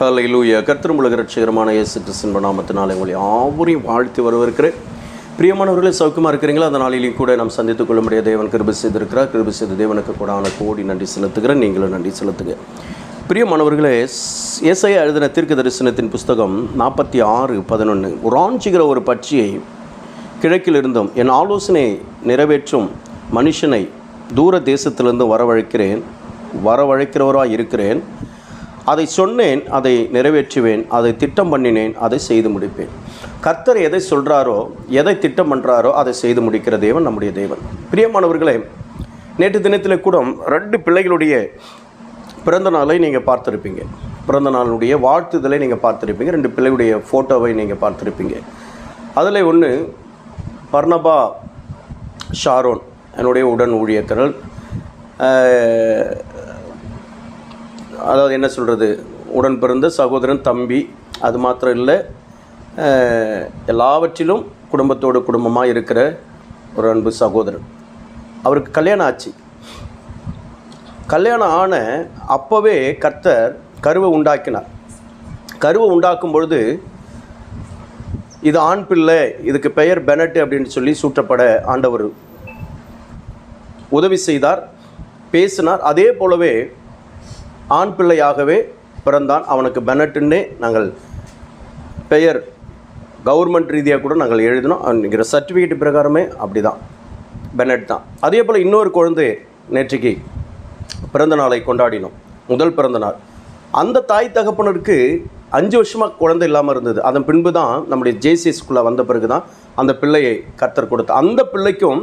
ஹalleluya கத்திரமுலக ரட்சகரமான இயேசு கிறிஸ்தன் நாமத்தினாலே உங்களை யாவரையும் வாழ்த்தி வரவிருக்கிறேன் பிரியமானவர்களே சௌக்கியமாக இருக்கிறீங்களா? அந்த நாளிலையும் கூட நாம் சந்தித்துக் கொள்ள முடியாத தேவன் கிருபி செய்திருக்கிறார். கிருபி செய்த தேவனுக்கு கூடான கோடி நன்றி செலுத்துகிறேன். நீங்களும் நன்றி செலுத்துங்க. பிரியமானவர்களே ஏசையா எழுதின தீர்க்க தரிசனத்தின் புஸ்தகம் நாற்பத்தி ஆறு பதினொன்று உராஞ்சுகிற ஒரு பட்சியை கிழக்கில் இருந்தும் என் ஆலோசனை நிறைவேற்றும் மனுஷனை தூர தேசத்திலிருந்து வரவழைக்கிறேன். வரவழைக்கிறவராக இருக்கிறேன். அதை சொன்னேன் அதை நிறைவேற்றுவேன் அதை திட்டம் பண்ணினேன் அதை செய்து முடிப்பேன். கர்த்தர் எதை சொல்கிறாரோ எதை திட்டம் பண்ணுறாரோ அதை செய்து முடிக்கிற தேவன் நம்முடைய தேவன். பிரியமானவர்களே நேற்று தினத்தில் கூட ரெண்டு பிள்ளைகளுடைய பிறந்த நாளை நீங்கள் பார்த்துருப்பீங்க. பிறந்த நாளுடைய வாழ்த்துதலை நீங்கள் பார்த்துருப்பீங்க. ரெண்டு பிள்ளைகளுடைய ஃபோட்டோவை நீங்கள் பார்த்துருப்பீங்க. அதில் ஒன்று பர்ணபா ஷாரோன் என்னுடைய உடன் ஊழியர்கள் அதாவது என்ன சொல்கிறது உடன் பிறந்த சகோதரன் தம்பி அது மாத்திரம் இல்லை எல்லாவற்றிலும் குடும்பத்தோடு குடும்பமாக இருக்கிற ஒரு அன்பு சகோதரன். அவருக்கு கல்யாணம் ஆச்சு. கல்யாணம் ஆன அப்போவே கர்த்தர் கருவை உண்டாக்கினார். கருவை உண்டாக்கும் பொழுது இது ஆண் பிள்ளை இதுக்கு பெயர் பெனட் அப்படின்னு சொல்லி சூட்டப்பட ஆண்டவர் உதவி செய்தார் பேசினார். அதே போலவே ஆண் பிள்ளையாகவே பிறந்தான் அவனுக்கு பெனட்டுன்னே நாங்கள் பெயர் கவர்மெண்ட் ரீதியாக கூட நாங்கள் எழுதினோம். அவனுங்கிற சர்டிஃபிகேட் பிரகாரமே அப்படி தான் பெனட் தான். அதே போல் இன்னொரு குழந்தை நேற்றுக்கு பிறந்த நாளை கொண்டாடினோம். முதல் பிறந்த நாள். அந்த தாய் தகப்பனருக்கு அஞ்சு வருஷமாக குழந்தை இல்லாமல் இருந்தது. அதன் பின்பு தான் நம்முடைய ஜேசிஎஸ்குள்ளே வந்த பிறகு தான் அந்த பிள்ளையை கர்த்தர் கொடுத்து அந்த பிள்ளைக்கும்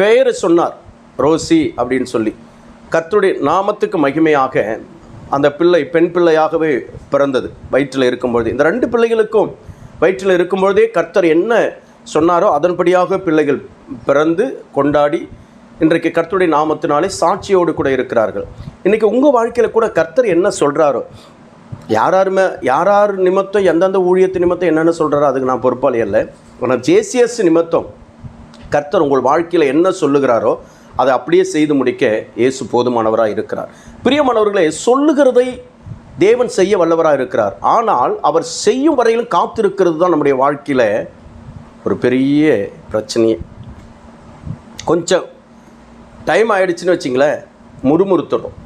பெயரை சொன்னார். ரோசி அப்படின்னு சொல்லி. கர்த்தருடைய நாமத்துக்கு மகிமையாக அந்த பிள்ளை பெண் பிள்ளையாகவே பிறந்தது. வயிற்றில் இருக்கும்பொழுது. இந்த ரெண்டு பிள்ளைகளுக்கும் வயிற்றில் இருக்கும்பொழுதே கர்த்தர் என்ன சொன்னாரோ அதன்படியாக பிள்ளைகள் பிறந்து கொண்டாடி இன்றைக்கு கர்த்தருடைய நாமத்தினாலே சாட்சியோடு கூட இருக்கிறார்கள். இன்றைக்கி உங்கள் வாழ்க்கையில் கூட கர்த்தர் என்ன சொல்கிறாரோ யாராருமே யாரார் நிமித்தம் எந்தெந்த ஊழியத்து நிமித்தம் என்னென்ன சொல்கிறாரோ அதுக்கு நான் பொறுப்பாளி அல்ல. ஆனால் ஜேசிஎஸ் நிமித்தம் கர்த்தர் உங்கள் வாழ்க்கையில் என்ன சொல்லுகிறாரோ அதை அப்படியே செய்து முடிக்க இயேசு போதுமானவராக இருக்கிறார். பிரியமானவர்களே சொல்லுகிறதை தேவன் செய்ய வல்லவராக இருக்கிறார். ஆனால் அவர் செய்யும் வரையிலும் காத்திருக்கிறது தான் நம்முடைய வாழ்க்கையில் ஒரு பெரிய பிரச்சனையே. கொஞ்சம் டைம் ஆகிடுச்சின்னு வச்சிங்களேன் முறுமுறுத்துடும்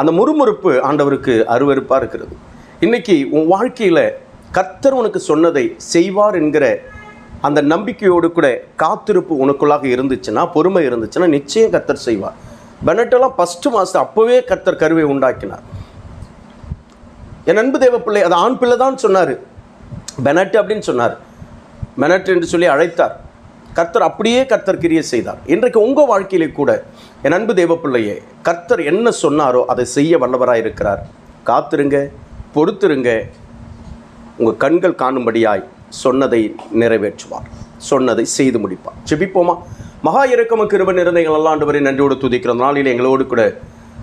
அந்த முறுமுறுப்பு ஆண்டவருக்கு அருவருப்பாக இருக்கிறது. இன்னைக்கு உன் வாழ்க்கையில் கர்த்தர் உனக்கு சொன்னதை செய்வார் என்கிற அந்த நம்பிக்கையோடு கூட காத்திருப்பு உனக்குள்ளாக இருந்துச்சுன்னா பொறுமை இருந்துச்சுன்னா நிச்சயம் கர்த்தர் செய்வார். பெனட்டெல்லாம் ஃபஸ்ட்டு மாதம் அப்போவே கர்த்தர் கருவை உண்டாக்கினார். என் அன்பு தேவ பிள்ளை அது ஆண் பிள்ளை தான் சொன்னார். பெனட் அப்படின்னு சொன்னார். பெனட் என்று சொல்லி அழைத்தார். கர்த்தர் அப்படியே கர்த்தர் கிரிய செய்தார். இன்றைக்கு உங்கள் வாழ்க்கையிலே கூட என் அன்பு தேவ பிள்ளையே கர்த்தர் என்ன சொன்னாரோ அதை செய்ய வல்லவராக இருக்கிறார். காத்திருங்க பொறுத்திருங்க. உங்கள் கண்கள் காணும்படியாய் சொன்னதை நிறைவேற்றுவார். சொன்னதை செய்து முடிப்பார். ஜெபிப்போமா? மகா இறக்கம கிருப நிறந்தைகள் எல்லாம் ஆண்டவரே நன்றியோடு துதிக்கிற நாளில் எங்களோடு கூட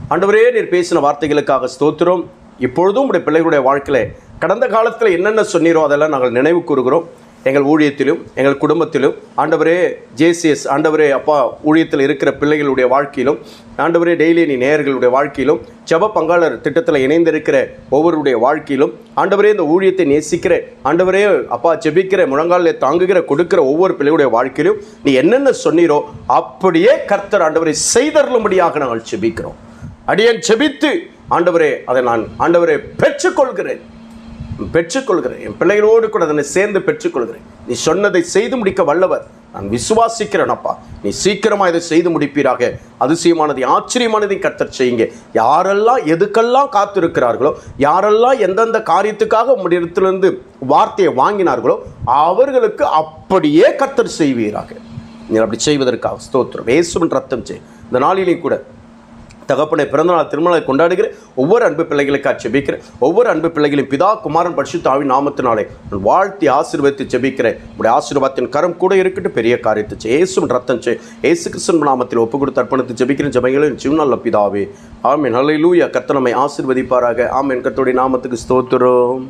ஆண்டவரே நீர் பேசின வார்த்தைகளுக்காக ஸ்தோத்திரம். இப்பொழுதும் உடைய பிள்ளைகளுடைய வாழ்க்கையில் கடந்த காலத்தில் என்னென்ன சொன்னீரோ அதெல்லாம் நாங்கள் நினைவு கூறுகிறோம். எங்கள் ஊழியத்திலும் எங்கள் குடும்பத்திலும் ஆண்டவரே ஜேசிஎஸ் ஆண்டவரே அப்பா ஊழியத்தில் இருக்கிற பிள்ளைகளுடைய வாழ்க்கையிலும் ஆண்டவரே டெய்லி நீ நேயர்களுடைய வாழ்க்கையிலும் ஜெப பங்காளர் திட்டத்தில் இணைந்திருக்கிற ஒவ்வொருடைய வாழ்க்கையிலும் ஆண்டவரே இந்த ஊழியத்தை நேசிக்கிற ஆண்டவரே அப்பா ஜெபிக்கிற முழங்காலில் தாங்குகிற கொடுக்கிற ஒவ்வொரு பிள்ளையுடைய வாழ்க்கையிலும் நீ என்னென்ன சொன்னீரோ அப்படியே கர்த்தர் ஆண்டவரை செய்தருளும்படியாக நாங்கள் ஜெபிக்கிறோம். அடியன் செபித்து ஆண்டவரே அதை நான் ஆண்டவரே பெற்றுக்கொள்கிறேன். பெற்றுக்கொள்கிறேன். என் பிள்ளைகளோடு கூட அதனை சேர்ந்து பெற்றுக்கொள்கிறேன். நீ சொன்னதை செய்து முடிக்க வல்லவர். நான் விசுவாசிக்கிறேன் அப்பா. நீ சீக்கிரமாக இதை செய்து முடிப்பீராக. அதிசயமானதை ஆச்சரியமானதை கத்தர் செய்யுங்க. யாரெல்லாம் எதுக்கெல்லாம் காத்திருக்கிறார்களோ யாரெல்லாம் எந்தெந்த காரியத்துக்காக உம்மிடத்திலிருந்து வார்த்தையை வாங்கினார்களோ அவர்களுக்கு அப்படியே கத்தர் செய்வீராக. நீ அப்படி செய்வதற்காக ஸ்தோத்திரம். இயேசுவின் ரத்தம் செய். இந்த நாளிலையும் கூட தகப்பனை பிறந்தநாள் திருமணத்தை கொண்டாடுகிற ஒவ்வொரு அன்பு பிள்ளைகளுக்காக செபிக்கிறேன் ஒவ்வொரு அன்பு பிள்ளைகளையும் பிதா குமாரன் பரிசுத்தாவி நாமத்தினாலே வாழ்த்தி ஆசீர்வதித்து செபிக்கிறேன் உடைய ஆசீர்வாதத்தின் கரம் கூட இருக்கட்டும். பெரிய காரியத்தை செய். ரத்தம் செய். இயேசு கிறிஸ்தன் நாமத்தில் ஒப்பு கொடுத்து அர்ப்பணித்து ஜெபிக்கிறேன். ஜெபங்களின் ஜீவனால பிதாவே. ஆமென். ஹalleluya. லூயா கத்தனமை ஆசிர்வதிப்பாராக. ஆமென். கத்தோடைய நாமத்துக்கு ஸ்தோத்திரம்.